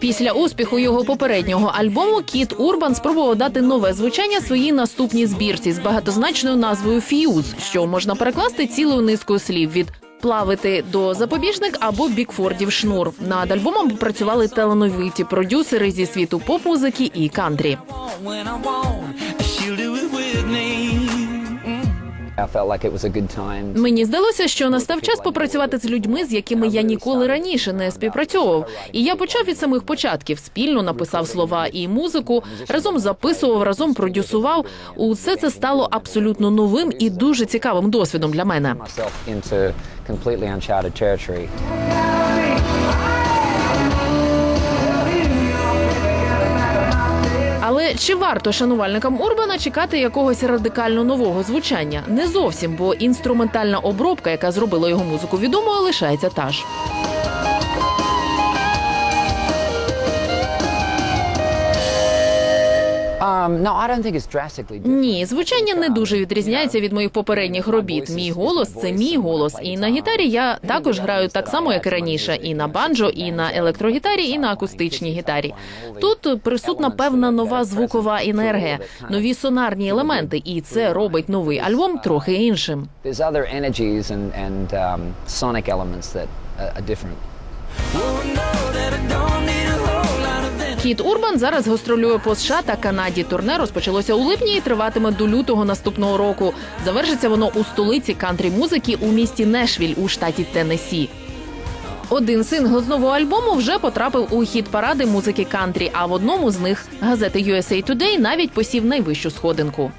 Після успіху його попереднього альбому Кіт Урбан спробував дати нове звучання своїй наступній збірці з багатозначною назвою Ф'юз, що можна перекласти цілою низкою слів від плавити до запобіжник або бікфордів шнур. Над альбомом працювали талановиті продюсери зі світу поп-музики і кантрі. Мені здалося, що настав час попрацювати з людьми, з якими я ніколи раніше не співпрацьовував. І я почав від самих початків. Спільно написав слова і музику, разом записував, разом продюсував. Усе це стало абсолютно новим і дуже цікавим досвідом для мене. Але чи варто шанувальникам Урбана чекати якогось радикально нового звучання? Не зовсім, бо інструментальна обробка, яка зробила його музику відомою, лишається та ж. Ні, звучання не дуже відрізняється від моїх попередніх робіт. Мій голос це мій голос. І на гітарі я також граю так само, як і раніше, і на банджо, і на електрогітарі, і на акустичній гітарі. Тут присутна певна нова звукова енергія, нові сонарні елементи, і це робить новий альбом трохи іншим. There's Кіт Урбан зараз гастролює по США та Канаді. Турне розпочалося у липні і триватиме до лютого наступного року. Завершиться воно у столиці кантрі музики у місті Нешвіль у штаті Теннесі. Один сингл з нового альбому вже потрапив у хіт паради музики кантрі. А в одному з них газети USA Today навіть посів найвищу сходинку.